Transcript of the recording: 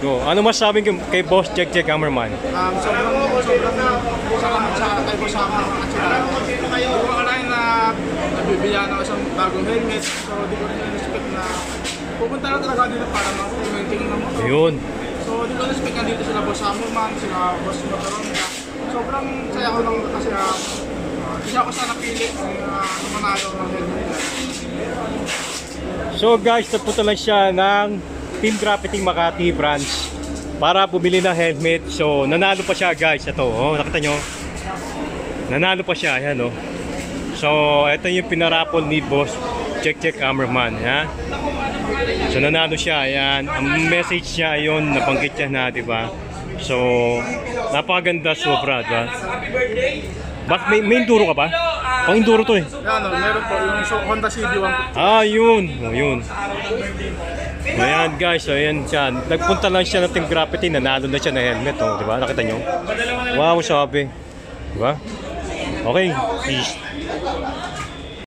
Go. Ano masabi kay, kay Boss Jack Jack Hammerman? Um, sobrang, sobrang salamat sa kay Boss Hammer kasi hindi ko akalain na nabibigyan ako isang bagong helmet. So, di ko rin in-expect na pupunta na talaga dito para mag-commenting ng motor. Ayun. So, di ko in-expect na dito sila Boss Hammerman, sila Boss Motoronda. Sobrang saya ko lang kasi uh, hindi ako sana pili uh, na manalo ng helmet. So guys, napunta lang siya ng Team Graffiting Makati branch para bumili ng helmet. So nanalo pa siya guys. Ito, oh, nakita nyo? Nanalo pa siya, ayan oh. So ito yung pinarapol ni Boss Check Check Hammerman, ha? So nanalo siya, ayan. Ang message niya ayun, nabanggit niya na, di ba? So, napakaganda sobra, di ba? Bak may, may enduro ka ba? Pang enduro to eh. Yan, no, meron po yung Honda CB1 Ah, yun. Oh, yun. Ayan guys, so ayan siya. Nagpunta lang siya ng Team Graffiti, nanalo na siya ng helmet, oh, di ba? Nakita nyo? Wow, sabi. Di ba? Okay, peace.